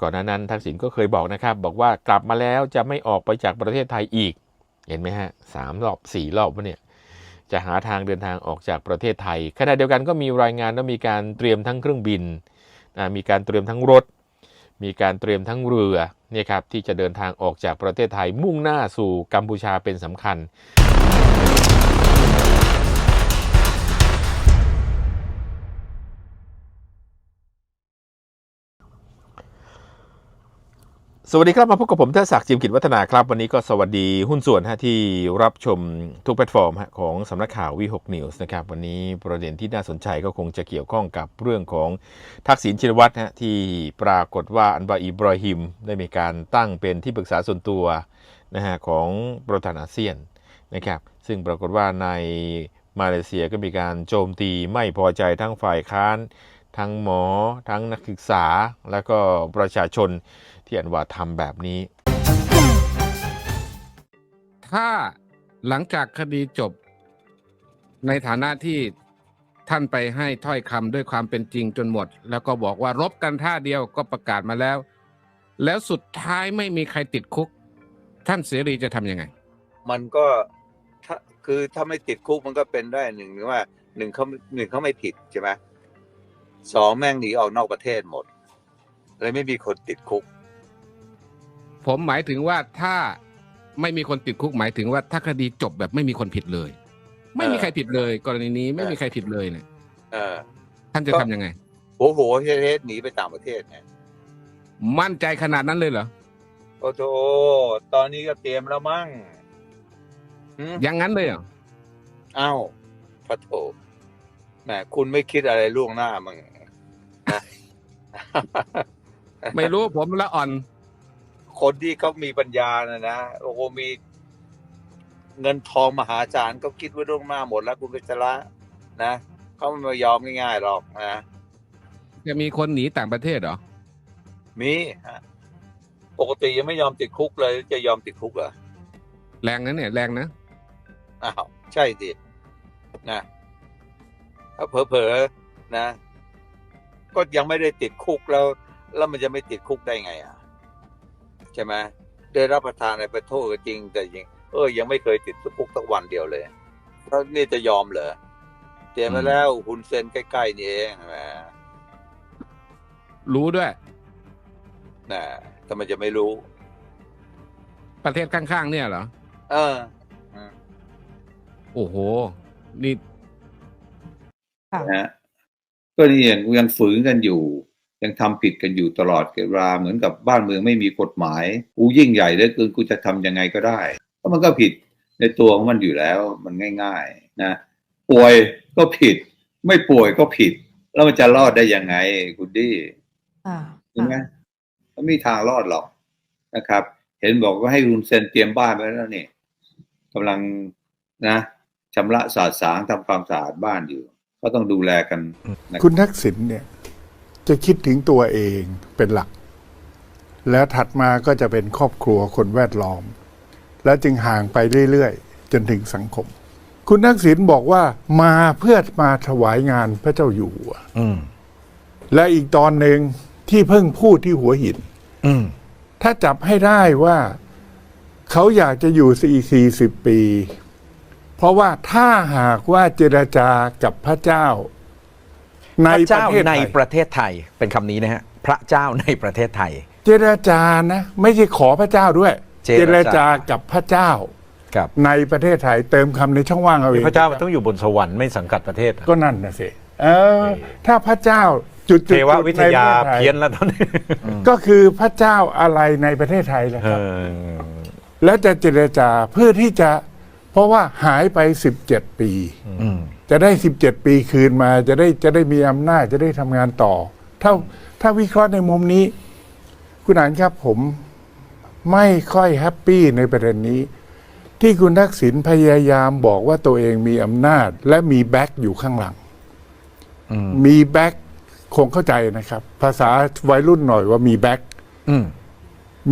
ก่อนหน้านั้นทักษิณก็เคยบอกนะครับ บอกว่ากลับมาแล้วจะไม่ออกไปจากประเทศไทยอีก เห็นไหมฮะสามรอบสี่รอบวะเนี่ยจะหาทางเดินทางออกจากประเทศไทยขณะเดียวกันก็มีรายงานว่ามีการเตรียมทั้งเครื่องบิน มีการเตรียมทั้งรถ มีการเตรียมทั้งเรือเนี่ยครับที่จะเดินทางออกจากประเทศไทยมุ่งหน้าสู่กัมพูชาเป็นสำคัญ สวัสดีครับ มาพบกับผมเทศศักดิ์จิมกิจวัฒนาครับ วันนี้ก็สวัสดีหุ้นส่วนฮะที่รับชมทุกแพลตฟอร์มฮะของสำนักข่าววีหกนิวส์นะครับ วันนี้ประเด็นที่น่าสนใจก็คงจะเกี่ยวข้องกับเรื่องของทักษิณชินวัตรฮะที่ปรากฏว่าอันบาอิบราฮิม ได้มีการตั้งเป็นที่ปรึกษาส่วนตัวนะฮะของประธานอาเซียนนะครับซึ่งปรากฏว่าในมาเลเซียก็มีการโจมตีไม่พอใจทั้งฝ่ายค้านทั้งหมอ ทั้งนักศึกษา และก็ประชาชน ที่อันว่าทำแบบนี้ ถ้าหลังจากคดีจบ ในฐานะที่ท่านไปให้ถ้อยคำด้วยความเป็นจริงจนหมด แล้วก็บอกว่ารบกันท่าเดียวก็ประกาศมาแล้ว แล้วสุดท้ายไม่มีใครติดคุก ท่านเสรีจะทำยังไง มันก็ถ้าคือถ้าไม่ติดคุกมันก็เป็นได้หนึ่งว่าหนึ่งเขาหนึ่งเขาไม่ผิดใช่ไหมสองแม่งหนีออกนอกประเทศหมดเลยไม่มีคนติดคุก ผมหมายถึงว่าถ้าไม่มีคนติดคุกหมายถึงว่าถ้าคดีจบแบบไม่มีคนผิดเลย ไม่มีใครผิดเลย กรณีนี้ไม่มีใครผิดเลยเนี่ยเออ ท่านจะทำยังไงโอ้โหเฮ็ดๆหนีไปต่างประเทศเนี่ยมั่นใจขนาดนั้นเลยเหรอโอ้โหตอนนี้ก็เตรียมแล้วมั้งหืมอย่างนั้นเลยเหรออ้าวพระโถแหมคุณไม่คิดอะไรล่วงหน้ามึงนะไม่รู้ผมละอ่อน คนที่เขามีปัญญานะนะโอ้โหมีเงินทองมหาศาลก็คิดไว้ล่วงหน้าหมดแล้วคุณเปชระนะเขาไม่มายอมง่ายๆหรอกนะจะมีคนหนีต่างประเทศเหรอ มีฮะปกติยังไม่ยอมติดคุกเลย จะยอมติดคุกเหรอแรงนะเนี่ยแรงนะอ้าวใช่สินะถ้าเผลอๆนะ ก็ยังไม่ได้ติดคุกแล้ว แล้วมันจะไม่ติดคุกได้ไงอะใช่ไหมได้รับประทานอะไรไปโทษก็จริง แต่ยังเออยังไม่เคยติดคุกสักวันเดียวเลยแล้วนี่จะยอมเหรอเตรียมมาแล้วหุนเซนใกล้ๆนี่เองแหมรู้ด้วยนะทำไมจะไม่รู้ ประเทศข้างๆเนี่ยเหรอ เออโอ้โห นี่นะฮะก็นี่ยังยังฝืนกันอยู่ ยังทำผิดกันอยู่ตลอดเวลาเหมือนกับบ้านเมืองไม่มีกฎหมายกูยิ่งใหญ่เหลือเกินกูจะทำยังไงก็ได้เพราะมันก็ผิดในตัวของมันอยู่แล้วมันง่าย ๆ นะป่วยก็ผิด ไม่ป่วยก็ผิด แล้วมันจะรอดได้ยังไงคุณดี้ค่ะใช่ไหมมันไม่มีทางรอดหรอกนะครับ เห็นบอกว่าให้รุนเซนเตรียมบ้านไว้แล้วนี่กำลังนะชำระสาดสางทำความสะอาดบ้านอยู่ ก็ต้องดูแลกันนะคุณทักษิณเนี่ย จะคิดถึงตัวเองเป็นหลัก แล้วถัดมาก็จะเป็นครอบครัวคนแวดล้อม แล้วจึงห่างไปเรื่อยๆ จนถึงสังคม คุณทักษิณบอกว่ามาเพื่อมาถวายงานพระเจ้าอยู่หัวอืมและอีกตอนหนึ่งที่เพิ่งพูดที่หัวหินอืมถ้าจับให้ได้ว่า เขาอยากจะอยู่สี่สี่สิบปี เพราะว่าถ้าหากว่าเจรจากับพระเจ้า ในพระประเจ้าเทศในไทยประเทศไทยเป็นคำนี้นะฮะพระเจ้าในประเทศไทย เจรจานะ ไม่ใช่ขอพระเจ้าด้วย เจรจา เจรจากับพระเจ้ากับในประเทศไทยเติมคำในช่องว่างเอาเอง พระเจ้ามันต้องอยู่บนสวรรค์ไม่สังกัดประเทศก็นั่นนะสิเออ ถ้าพระเจ้าจุดๆเทววิทยาในประทศไทเพี้ยนแล้วตอนนี้ก็คือพระเจ้าอะไรในประเทศไทยแหละเอครับ อ แล้วจะเจรจาเพื่อที่จะเพ ราะว่าหายไปสิบเจ็ดปีอืมจะได้สิบเจ็ดปีคืนมาจะได้จะได้มีอำนาจจะได้ทำงานต่อ ถ้าถ้าวิเคราะห์ในมุมนี้ คุณอ่านครับผมไม่ค่อยแฮปปี้ในประเด็นนี้ ที่คุณทักษิณพยายามบอกว่าตัวเองมีอำนาจ และมีแบ็กอยู่ข้างหลังอืมมีแบ็กคงเข้าใจนะครับ ภาษาวัยรุ่นหน่อยว่ามีแบ็กอืม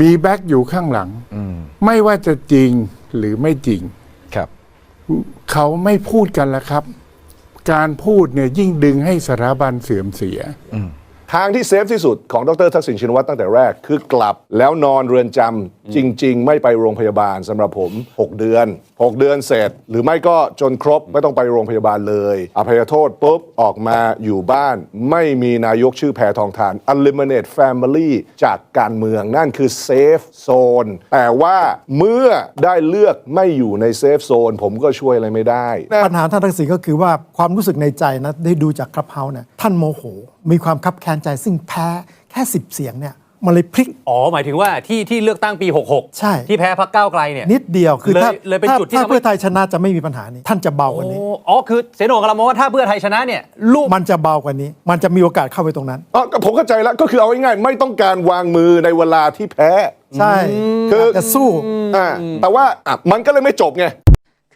มีแบ็กอยู่ข้างหลังอืมไม่ว่าจะจริงหรือไม่จริงครับ เขาไม่พูดกันแล้วครับ การพูดเนี่ยยิ่งดึงให้สถาบันเสื่อมเสียอื ทางที่เซฟที่สุดของดรทักษิณชินวัตรตั้งแต่แรกคือกลับแล้วนอนเรือนจำจริง ๆ ไม่ไปโรงพยาบาลสำหรับผม 6 เดือน 6 เดือนเสร็จ หรือไม่ก็จนครบไม่ต้องไปโรงพยาบาลเลย อภัยโทษปุ๊บ ออกมาอยู่บ้าน ไม่มีนายกชื่อแพทองทาน Eliminate Family จากการเมืองนั่นคือเซฟโซนแต่ว่าเมื่อได้เลือกไม่อยู่ในเซฟโซนผมก็ช่วยอะไรไม่ได้ ปัญหาท่านทักษิณก็คือว่าความรู้สึกในใจนะได้ดูจากคลับเฮาเนี่ยท่านโมโห มีความคับแค้นใจซึ่งแพ้แค่สิบเสียงเนี่ยมันเลยพลิก อ๋อ หมายถึงว่าที่ที่เลือกตั้งปี 66 ใช่ ที่แพ้พักก้าวไกลเนี่ย นิดเดียวคือถ้าเลยเลยเป็นถ้าจุดที่ถ้าทำให้ เพื่อไทยชนะจะไม่มีปัญหานี้ ท่านจะเบากว่านี้ โอ้อ๋อคือเสนโหนกำลังมองว่าถ้าเพื่อไทยชนะเนี่ยลูก มันจะเบากว่านี้ มันจะมีโอกาสเข้าไปตรงนั้น อ๋อก็ผมเข้าใจแล้ว ก็คือเอาง่ายๆไม่ต้องการวางมือในเวลาที่แพ้ ใช่คือจะสู้ อ่าแต่ว่าอะมันก็เลยไม่จบไง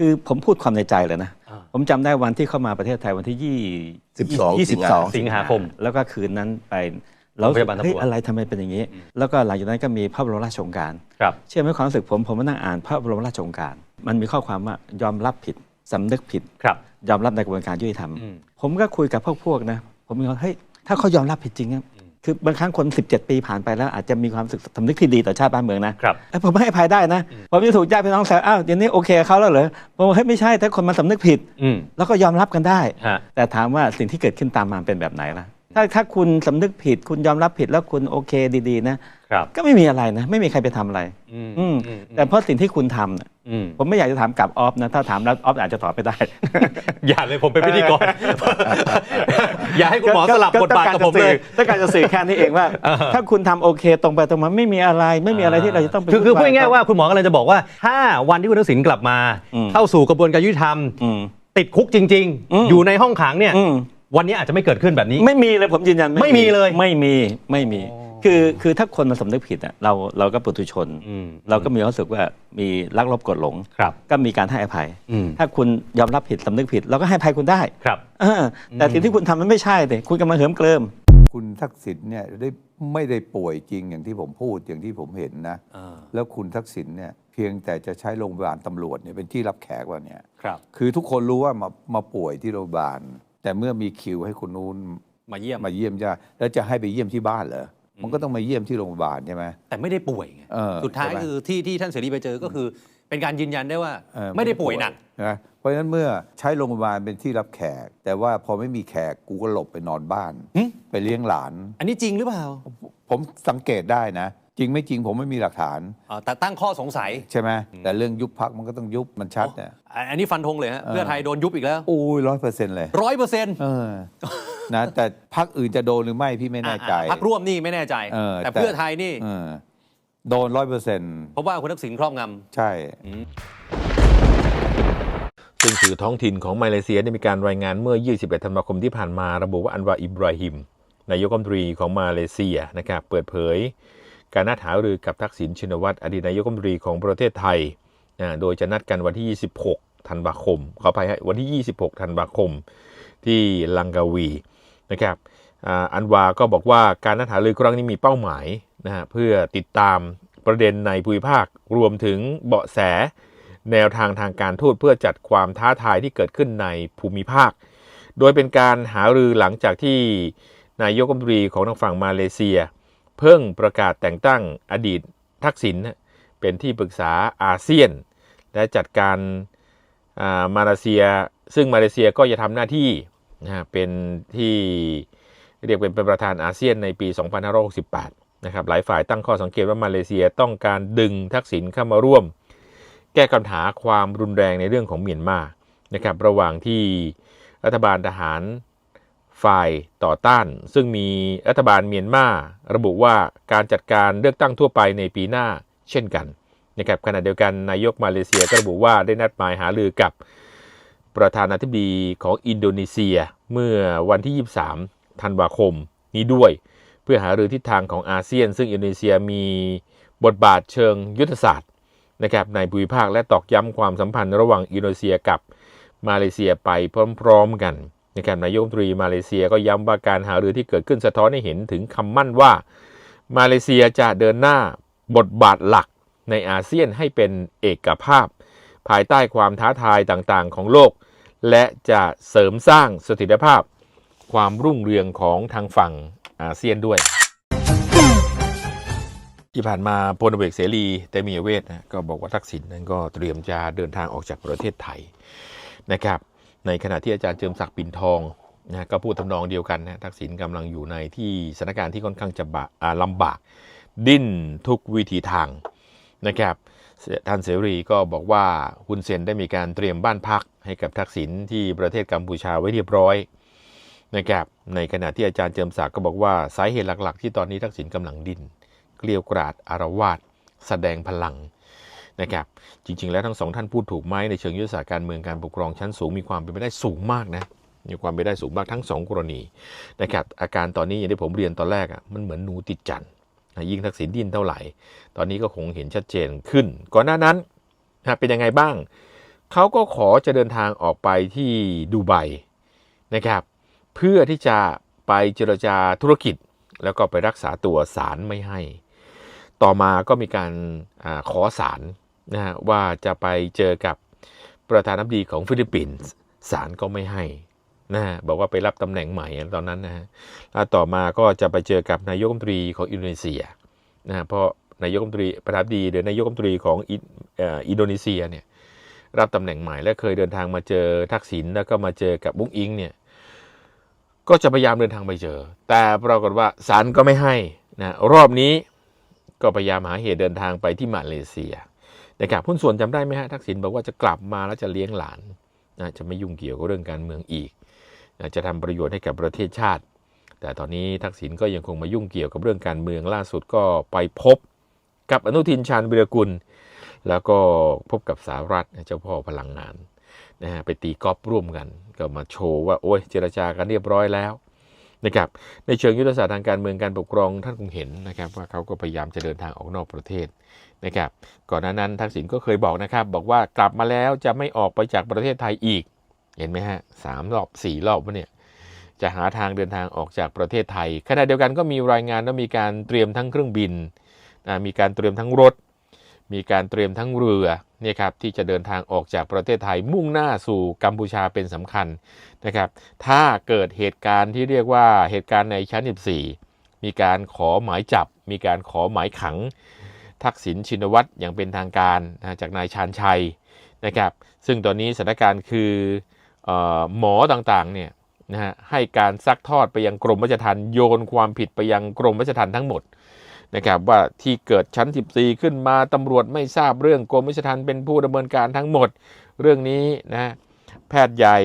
คือผมพูดความในใจเลยนะ ผมจำได้วันที่เข้ามาประเทศไทยวันที่ยี่12ยี่สิบสองสิงหาคม แล้วก็คืนนั้นไปแล้วโรงพยาบาลตำรวจ เฮ้ยอะไรทำไมเป็นอย่างนี้ แล้วก็หลังจากนั้นก็มีพระบรมราชโองการ ครับ เชื่อไหมความรู้สึกผมผมมานั่งอ่านพระบรมราชโองการ มันมีข้อความว่ายอมรับผิดสำนึกผิด ครับ ยอมรับในกระบวนการยุติธรรม อืม ผมก็คุยกับพวกพวกนะ ผมมีความเฮ้ยถ้าเขายอมรับผิดจริงอะ คือบางครั้งคน 17 ปีผ่านไปแล้วอาจจะมีความรู้สึกสำนึกที่ดีต่อชาติบ้านเมืองนะครับเอ้ยผมไม่ให้อภัยได้นะผมจะถูกญาติพี่น้องแซวอ้าวเดี๋ยวนี้โอเคกับเขาแล้วเหรอผมบอกเฮ้ยไม่ใช่ถ้าคนมันสำนึกผิด อืมแล้วก็ยอมรับกันได้ ฮะ แต่ถามว่าสิ่งที่เกิดขึ้นตามมาเป็นแบบไหนล่ะ ถ้าถ้าคุณสำนึกผิด คุณยอมรับผิดแล้วคุณโอเคดีๆนะ ครับ ก็ไม่มีอะไรนะ ไม่มีใครไปทำอะไร อืมอืมอืมแต่เพราะสิ่งที่คุณทำน่ะอืมผมไม่อยากจะถามกลับออฟนะ ถ้าถามแล้วออฟอาจจะตอบไม่ได้ อย่าเลยผมเป็นพิธีกร อย่าให้คุณหมอสลับบทบาทกับผมเลย ต้องการจะสื่อแค่นี้เองว่าถ้าคุณทำโอเคตรงไปตรงมาไม่มีอะไรไม่มีอะไรที่เราจะต้องไปคือคือพูดนง่ายๆว่าคุณหมอกำลังจะบอกว่า ถ้าวันที่คุณทักษิณกลับมา อืม เข้าสู่กระบวนการยุติธรรม อืม ติดคุกจริง อืม ๆ อยู่ในห้องขังเนี่ย อืมวันนี้อาจจะไม่เกิดขึ้นแบบนี้ ไม่มีเลยผมยืนยันไม่มีเลย ไม่มีไม่มี คือคือถ้าคนมันสำนึกผิดอะเราเราก็ปุถุชน อืม เราก็มีความรู้สึกว่ามีรักลบกดหลง ครับก็มีการให้อภัย อืม ถ้าคุณยอมรับผิดสำนึกผิด เราก็ให้อภัยคุณได้ครับ เออแต่สิ่งที่คุณทำมันไม่ใช่เลยคุณกำลังเหิมเกริม คุณทักษิณเนี่ยได้ไม่ได้ป่วยจริงอย่างที่ผมพูดอย่างที่ผมเห็นนะแล้วคุณทักษิณเนี่ยเพียงแต่จะใช้โรงพยาบาลตำรวจเนี่ยเป็นที่รับแขกว่าเนี่ย ครับ คือทุกคนรู้ว่ามามาป่วยที่โรงพยาบาล แต่เมื่อมีคิวให้คนนู้นมาเยี่ยม มาเยี่ยมจะแล้วจะให้ไปเยี่ยมที่บ้านเหรอ มันก็ต้องมาเยี่ยมที่โรงพยาบาลใช่ไหม แต่ไม่ได้ป่วยไงเออสุดท้ายใช่ไหม คือที่ที่ท่านเสรีไปเจอก็คือ เป็นการยืนยันได้ว่าเออไม่ได้ป่วยหนัก นะเพราะฉะนั้นเมื่อใช้โรงพยาบาลเป็นที่รับแขก แต่ว่าพอไม่มีแขกกูก็หลบไปนอนบ้าน หึ ไปเลี้ยงหลาน อันนี้จริงหรือเปล่าผมสังเกตได้นะ จริงไม่จริงผมไม่มีหลักฐานอ๋อแต่ตั้งข้อสงสัยใช่ไหมแต่เรื่องยุบพักมันก็ต้องยุบมันชัดเนี่ยอ๋ออันนี้ฟันธงเลยฮะเออ เพื่อไทยโดนยุบอีกแล้วโอ้ยร้อยเปอร์เซ็นต์เลยร้อยเปอร์เซ็นต์เออ นะแต่พักอื่นจะโดนหรือไม่พี่ไม่แน่ใจ พักร่วมนี่ไม่แน่ใจ เออแต่แต่ เพื่อไทยนี่ เออโดนร้อยเปอร์เซ็นต์เพราะว่าคุณทักษิณครอบงใช่ ซึ่งสื่อท้องถิ่นของมาเลเซียได้มีการรายงานเมื่อ 21 ธันวาคมที่ผ่านมา ระบุว่าอันวาอิบราฮิม นายกรัฐมนตรีของมาเลเซียนะครับเปิดเผย การนัดหารือกับทักษิณชินวัตรอดีตนายกรัฐมนตรีของประเทศไทยนะโดยจะนัดกันวันที่ 26 ธันวาคมขออภัยฮะวันที่ 26 ธันวาคม ที่ลังกาวี นะครับอันวาก็บอกว่าการนัดหารือครั้งนี้มีเป้าหมายนะฮะเพื่อติดตามประเด็นในภูมิภาครวมถึงเบาะแส แนวทางทางการทูตเพื่อจัดความท้าทายที่เกิดขึ้นในภูมิภาค โดยเป็นการหารือหลังจากที่นายกรัฐมนตรีของทางฝั่งมาเลเซีย เพิ่งประกาศแต่งตั้งอดีตทักษิณเป็นที่ปรึกษาอาเซียน และจัดการามาเลเซีย ซึ่งมาเลเซียก็จะทำหน้าที่ นะฮะเป็นที่เรียกเป็นประธานอาเซียนในปี 2568 นะครับ หลายฝ่ายตั้งข้อสังเกตว่ามาเลเซียต้องการดึงทักษิณเข้ามาร่วม แก้ปัญหาความรุนแรงในเรื่องของเมียนมา นะครับ ระหว่างที่รัฐบาลทหารฝ่ายต่อต้าน ซึ่งมีรัฐบาลเมียนมาระบุว่าการจัดการเลือกตั้งทั่วไปในปีหน้าเช่นกันนะครับขณะเดียวกันนายกมาเลเซียก็ระบุว่าได้นัดหมายหารือกับ ประธานาธิบดีของอินโดนีเซียเมื่อวันที่ 23 ธันวาคมนี้ด้วย เพื่อหารือทิศทางของอาเซียน ซึ่งอินโดนีเซียมีบทบาทเชิงยุทธศาสตร์นะครับในภูมิภาคและตอกย้ำความสัมพันธ์ระหว่างอินโดนีเซียกับมาเลเซียไปพร้อมๆกันนะครับนายกรัฐมนตรีมาเลเซียก็ย้ำว่าการหารือที่เกิดขึ้นสะท้อนให้เห็นถึงคำมั่นว่า มาเลเซียจะเดินหน้าบทบาทหลักในอาเซียนให้เป็นเอกภาพ ภายใต้ความท้าทายต่างๆ ของโลก และจะเสริมสร้างสถิรภาพ ความรุ่งเรืองของทางฝั่งอาเซียนด้วย ที่ผ่านมาพลเอกเสรีเตมีเวทนะก็บอกว่าทักษิณนั้นก็เตรียมจะเดินทางออกจากประเทศไทยนะครับ ในขณะที่อาจารย์เจิมศักดิ์ปิ่นทองนะก็พูดทำนองเดียวกันนะทักษิณกำลังอยู่ในที่สถานการณ์ที่ค่อนข้างจะบะอ่าลำบาก ดิ้นทุกวิถีทางนะครับ ท่านเสรีก็บอกว่าฮุนเซนได้มีการเตรียมบ้านพักให้กับทักษิณที่ประเทศกัมพูชาไว้เรียบร้อยนะครับในขณะที่อาจารย์เจิมศักดิ์ก็บอกว่าสาเหตุหลักๆ ที่ตอนนี้ทักษิณกำลังดิ้นเกลียวกราดอารวาสแสดงพลังนะครับจริง ๆ แล้วทั้งสองท่านพูดถูกไหมในเชิงยุทธศาสตร์การเมืองการปกครองชั้นสูงมีความเป็นไปได้สูงมากนะมีความเป็นไปได้สูงมากทั้งสองกรณีนะครับอาการตอนนี้อย่างที่ผมเรียนตอนแรกอะมันเหมือนหนูติดจันทร์ ยิ่งทักษิณดิ้นเท่าไหร่ ตอนนี้ก็คงเห็นชัดเจนขึ้น ก่อนหน้านั้นนะเป็นยังไงบ้าง เขาก็ขอจะเดินทางออกไปที่ดูไบนะครับ เพื่อที่จะไปเจรจาธุรกิจ แล้วก็ไปรักษาตัวศาลไม่ให้ ต่อมาก็มีการอาขอศาลนะฮะว่าจะไปเจอกับประธานาธิบดีของฟิลิปปินส์ศาลก็ไม่ให้ นะบอกว่าไปรับตำแหน่งใหม่ตอนนั้นนะฮะแล้วต่อมาก็จะไปเจอกับนายกรัฐมนตรีของอินโดนีเซียนะฮะเพราะนายกรัฐมนตรีประธานดีหรือนายกรัฐมนตรีของอินโดนีเซียเนี่ยรับตำแหน่งใหม่และเคยเดินทางมาเจอทักษิณแล้วก็มาเจอกับบุ้งอิงเนี่ยก็จะพยายามเดินทางไปเจอ แต่ปรากฏว่าศาลก็ไม่ให้นะรอบนี้ก็พยายามหาเหตุเดินทางไปที่มาเลเซียนะครับหุ้นส่วนจำได้ไหมฮะทักษิณบอกว่าจะกลับมาแล้วจะเลี้ยงหลานนะจะไม่ยุ่งเกี่ยวกับเรื่องการเมืองอีก จะทำประโยชน์ให้กับประเทศชาติ แต่ตอนนี้ทักษิณก็ยังคงมายุ่งเกี่ยวกับเรื่องการเมืองล่าสุดก็ไปพบกับอนุทินชาญวิรกุล แล้วก็พบกับสารัฐเจ้าพ่อพลังงานนะฮะไปตีกอล์ฟร่วมกัน ก็มาโชว์ว่าโอ้ยเจรจากันเรียบร้อยแล้วนะครับในเชิงยุทธศาสตร์ทางการเมืองการปกครองท่านคงเห็นนะครับว่าเขาก็พยายามจะเดินทางออกนอกประเทศนะครับก่อนหน้านั้นทักษิณก็เคยบอกนะครับบอกว่ากลับมาแล้วจะไม่ออกไปจากประเทศไทยอีก เห็นไหมฮะสามรอบสี่รอบวะเนี่ยจะหาทางเดินทางออกจากประเทศไทยขณะเดียวกันก็มีรายงานว่ามีการเตรียมทั้งเครื่องบินมีการเตรียมทั้งรถ มีการเตรียมทั้งเรือเนี่ยครับที่จะเดินทางออกจากประเทศไทยมุ่งหน้าสู่กัมพูชาเป็นสำคัญนะครับ ถ้าเกิดเหตุการณ์ที่เรียกว่าเหตุการณ์ในชั้น 14 มีการขอหมายจับ มีการขอหมายขัง ทักษิณชินวัตรอย่างเป็นทางการจากนายชาญชัยนะครับ ซึ่งตอนนี้สถานการณ์คือ หมอต่างๆเนี่ยนะฮะให้การซักทอดไปยังกรมราชทัณฑ์โยนความผิดไปยังกรมราชทัณฑ์ทั้งหมดนะครับว่าที่เกิดชั้น 14 ขึ้นมาตำรวจไม่ทราบเรื่องกรมราชทัณฑ์เป็นผู้ดำเนินการทั้งหมด เรื่องนี้นะแพทย์ใหญ่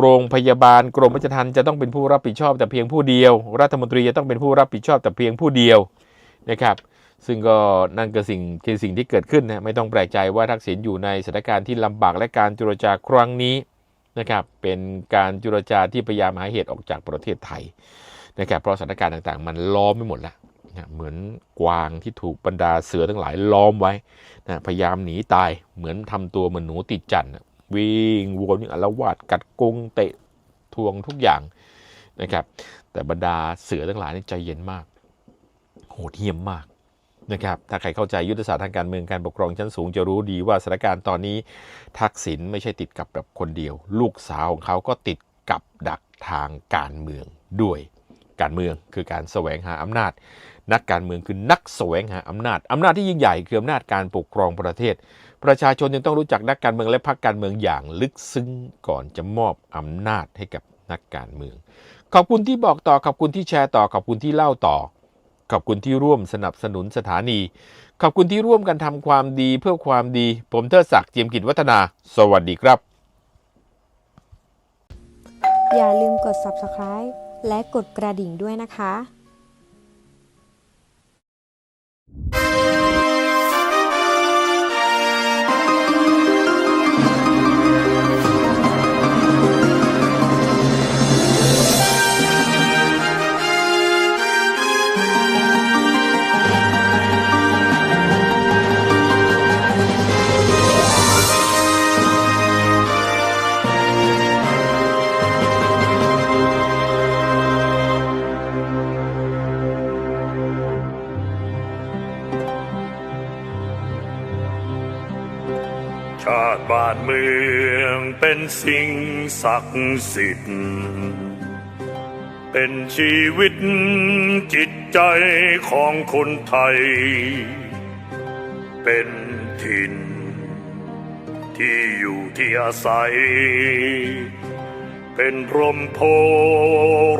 โรงพยาบาลกรมราชทัณฑ์จะต้องเป็นผู้รับผิดชอบแต่เพียงผู้เดียว รัฐมนตรีจะต้องเป็นผู้รับผิดชอบแต่เพียงผู้เดียวนะครับ ซึ่งก็นั่นก็สิ่งคือสิ่งที่เกิดขึ้นนะไม่ต้องแปลกใจว่าทักษิณอยู่ในสถานการณ์ที่ลำบากและการจุรจาครั้งนี้ นะครับเป็นการจุรจาที่พยายามหาเหตุออกจากประเทศไทยนะครับเพราะสถานการณ์ต่างๆ มันล้อมไม่หมดแล้วนะเหมือนกวางที่ถูกบรรดาเสือทั้งหลายล้อมไว้นะพยายามหนีตายเหมือนทำตัวเหมือนหนูติดจันทร์นะวิ่งวนวิ่งอาวาสกัดกรงเตะทวงทุกอย่างนะครับแต่บรรดาเสือทั้งหลายนี่ใจเย็นมาก โหดเหี้ยมมาก นะครับถ้าใครเข้าใจยุทธศาสตร์ทางการเมืองการปกครองชั้นสูงจะรู้ดีว่าสถานการณ์ตอนนี้ ทักษิณไม่ใช่ติดกับแบบคนเดียว ลูกสาวของเขาก็ติดกับดักทางการเมืองด้วย การเมืองคือการแสวงหาอำนาจ นักการเมืองคือนักแสวงหาอำนาจอำนาจที่ยิ่งใหญ่คืออำนาจการปกครองประเทศ ประชาชนยังต้องรู้จักนักการเมืองและพรรคการเมืองอย่างลึกซึ้งก่อนจะมอบอำนาจให้กับนักการเมือง ขอบคุณที่บอกต่อขอบคุณที่แชร์ต่อขอบคุณที่เล่าต่อ ขอบคุณที่ร่วมสนับสนุนสถานี ขอบคุณที่ร่วมกันทำความดีเพื่อความดี ผมเทิดศักดิ์เจียมกิจวัฒนา สวัสดีครับ อย่าลืมกด subscribe และกดกระดิ่งด้วยนะคะ ศักดิ์สิทธิ์เป็นชีวิตจิตใจของคนไทย เป็นถิ่น ที่อยู่ที่อาศัย เป็นพรมโพ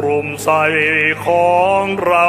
รมใสของเรา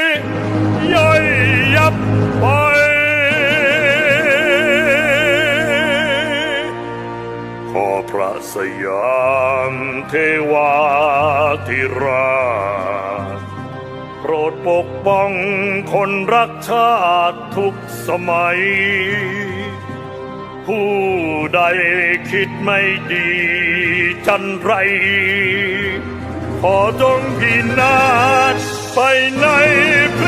เทวาธิราชโปรดปกป้องคนรักชาติทุกสมัย ผู้ใดคิดไม่ดีจันไร ขอจงพินาศไปในพ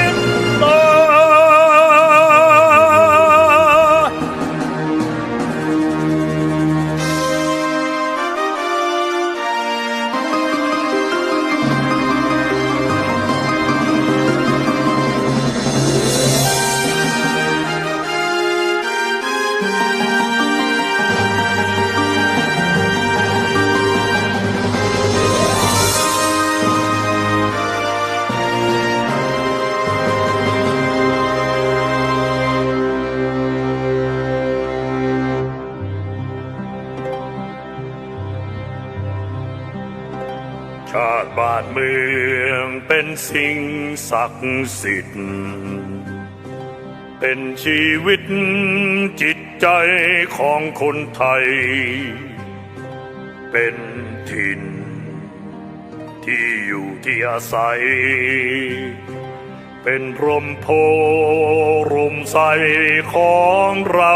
ศักดิ์สิทธิ์ เป็นชีวิตจิตใจของคนไทย เป็นถิ่น ที่อยู่ที่อาศัย เป็นพรมโพรมใสของเรา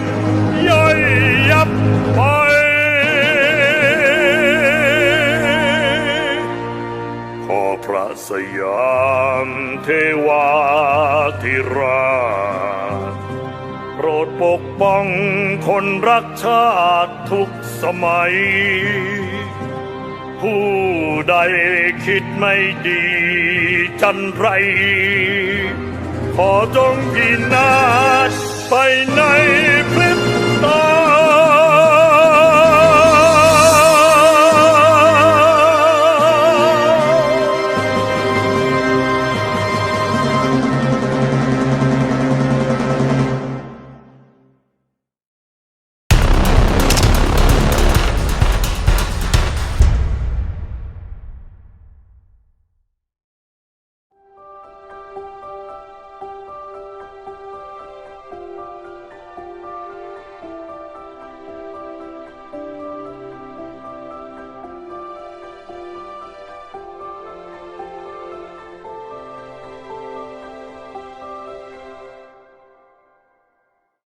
เทวาธิราชโปรดปกป้องคนรักชาติทุกสมัย ผู้ใดคิดไม่ดีจันไร ขอจงพินาศไปในพริ